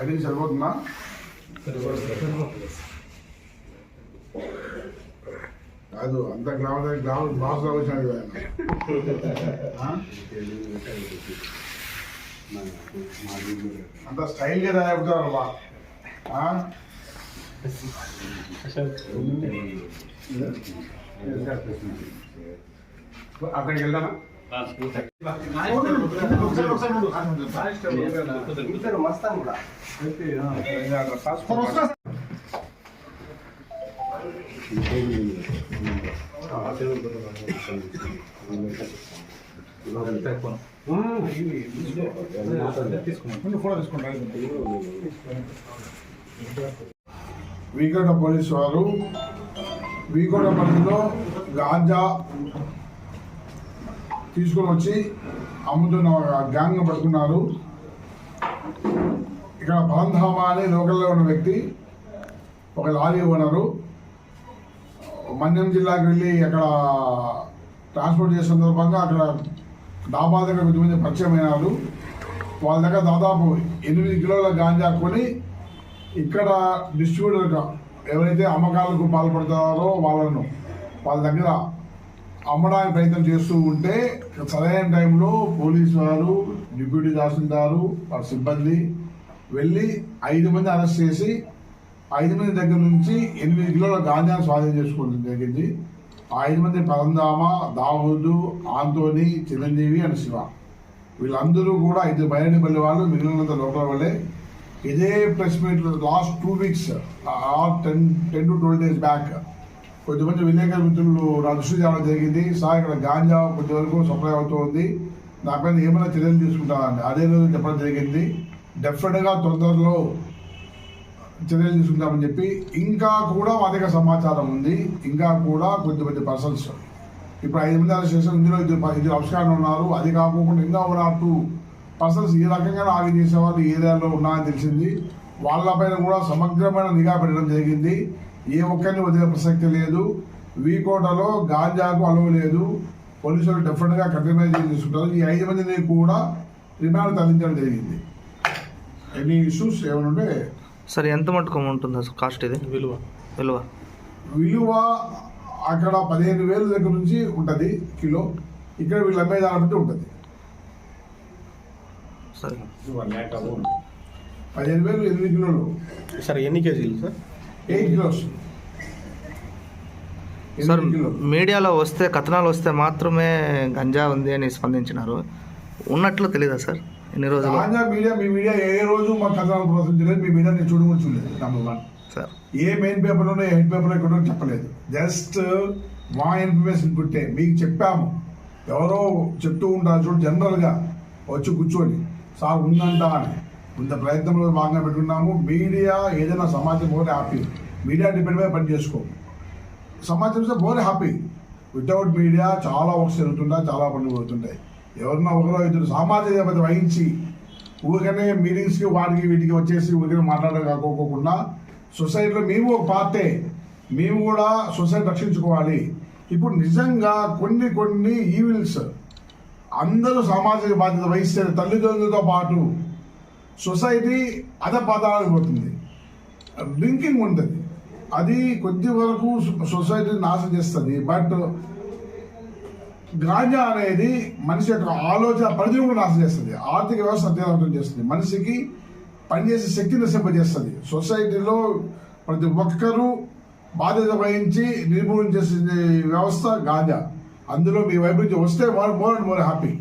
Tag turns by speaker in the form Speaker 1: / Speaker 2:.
Speaker 1: ID సరిపోతుందా కాదు అంత గ్రామ గ్రామ భాషలో వచ్చినాడు? అంత స్టైల్గా తయారుతారు బా?
Speaker 2: అక్కడికి వెళ్దామా
Speaker 1: ఒకసారి వీకోట పోలీసు వారు వీకోట పల్లిలో గాంజా తీసుకొని వచ్చి అమ్ముతున్న ఒక గ్యాంగ్ పట్టుకున్నారు ఇక్కడ బలంధామా అనే లోకల్లో ఉన్న వ్యక్తి ఒక లారీ ఓనరు. మన్యం జిల్లాకి వెళ్ళి అక్కడ ట్రాన్స్పోర్ట్ చేసే సందర్భంగా అక్కడ డాబా దగ్గర కొద్దిమంది పరిచయం అయినారు. వాళ్ళ దగ్గర దాదాపు ఎనిమిది కిలోల గాంజా కొని ఇక్కడ డిస్ట్రిబ్యూటర్గా ఎవరైతే అమ్మకాలకు పాల్పడతారో వాళ్ళను వాళ్ళ దగ్గర అమ్మడానికి ప్రయత్నం చేస్తూ ఉంటే సరైన టైంలో పోలీసు వారు డిప్యూటీ తహసీల్దారు వారి సిబ్బంది వెళ్ళి ఐదు మంది అరెస్ట్ చేసి ఐదు మంది దగ్గర నుంచి ఎనిమిది కిలోల గాంజాను స్వాధీనం చేసుకోవడం జరిగింది. ఆ ఐదు మంది పరందామ దావూదు ఆంతోని చిరంజీవి అండ్ శివ. వీళ్ళందరూ కూడా ఐదు బయటపల్లి వాళ్ళు మిగిలినంత లోపల వాళ్ళే. ఇదే press meet last two weeks or ten ten to twelve days back. కొద్దిమంది విలేకరుల మిత్రులు నా దృష్టి తేవడం జరిగింది. సార్ ఇక్కడ గాంజా కొద్ది వరకు సప్లై ఉంది. నాపైన ఏమైనా చర్యలు తీసుకుంటామని అదే రోజు చెప్పడం జరిగింది. డెఫినెట్గా తొందరలో చర్యలు తీసుకుంటామని చెప్పి ఇంకా కూడా మా దగ్గర సమాచారం ఉంది. ఇంకా కూడా కొద్దిమంది పర్సన్స్ ఇప్పుడు ఐదు మంది అరెస్ట్ చేశారు. ఇందులో ఇద్దరు ఇద్దరు అభిషేకాలు ఉన్నారు. అది కాకుండా ఇంకా ఉన్న టూ పర్సన్స్ ఈ రకంగా ఆగి చేసేవారు ఈ ఏరియాలో ఉన్నారని తెలిసింది. వాళ్ళపైన కూడా సమగ్రమైన నిఘా పెట్టడం జరిగింది. ఏ ఒక్కరిని వదిలే ప్రసక్తి లేదు వీకోటలో గాంజాకు అలవ లేదు. పోలీసులు డెఫినెట్గా కఠినమైన చర్యలు తీసుకుంటారు. ఈ ఐదు మందిని కూడా రిమాండ్ తరలించడం జరిగింది. ఎనీ ఇష్యూస్ ఏమైనా ఉంటే?
Speaker 3: సార్ ఎంత మటుకు ఉంటుంది అసలు కాస్ట్ ఇది? విలువ. విలువ.
Speaker 1: విలువ అక్కడ పదిహేను వేల దగ్గర నుంచి ఉంటుంది కిలో. ఇక్కడ వీళ్ళు అమ్మే దాన్ని బట్టి ఉంటుంది.
Speaker 3: సరే
Speaker 1: పదిహేను వేలు ఎనిమిది కిలోలు.
Speaker 2: సార్ ఎన్ని కేజీలు సార్
Speaker 1: ఎయిట్ కిలోస్
Speaker 3: సార్ మీడియాలో వస్తే కథనాలు వస్తే మాత్రమే గంజా ఉంది అని స్పందించినారు. ఉన్నట్లు తెలీదా సార్? ఎన్ని రోజులు?
Speaker 1: గాంజా మీడియా మీ మీడియా ఏ రోజు మా కథనాలు ప్రోత్సహించలేదు మీ మీడియా నేను నెంబర్ వన్
Speaker 3: సార్.
Speaker 1: ఏ మెయిన్ పేపర్లోనే హెడ్ పేపర్ ఎక్కడో చెప్పలేదు. జస్ట్ మా ఇన్ఫర్మేషన్ పుట్టే మీకు చెప్పాము. ఎవరో చెప్తూ ఉంటారు చూడు జనరల్గా వచ్చి కూర్చొని సార్ ఉందంట అని. ఇంత ప్రయత్నంలో భాగంగా పెట్టుకున్నాము. మీడియా ఏదైనా సమాచారం బోరే హ్యాపీ మీడియా డిపెండ్ పని చేసుకో. సమాచారం ఇస్తే బోరే హ్యాపీ వితౌట్ మీడియా చాలా వర్క్స్ జరుగుతుంటాయి చాలా పనులు పోతుంటాయి ఎవరన్నా ఒకరో ఇద్దరు సామాజిక బాధ్యత వహించి ఊరికనే మీటింగ్స్కి వాటికి వీటికి వచ్చేసి ఊరికనే మాట్లాడకపోకుండా సొసైటీలో మేము ఒక పార్టే. మేము కూడా సొసైటీ రక్షించుకోవాలి. ఇప్పుడు నిజంగా కొన్ని కొన్ని ఈవిల్స్ అందరూ సామాజిక బాధ్యత వహిస్తే తల్లిదండ్రులతో పాటు సొసైటీ అధపాతాలకు పోతుంది. డ్రింకింగ్ ఉంటుంది. అది కొద్ది వరకు సొసైటీ నాశనం చేస్తుంది. బట్ గాంజా అనేది మనిషి యొక్క ఆలోచన పరిధిని కూడా నాశనం చేస్తుంది. ఆర్థిక వ్యవస్థ అత్యవసరం చేస్తుంది. మనిషికి పనిచేసే శక్తిని నశింపజేస్తుంది సొసైటీలో ప్రతి ఒక్కరూ బాధ్యత వహించి నిర్మూలన చేసే వ్యవస్థ గాంజా. అందులో మీ వైపు నుంచి వస్తే more more and more happy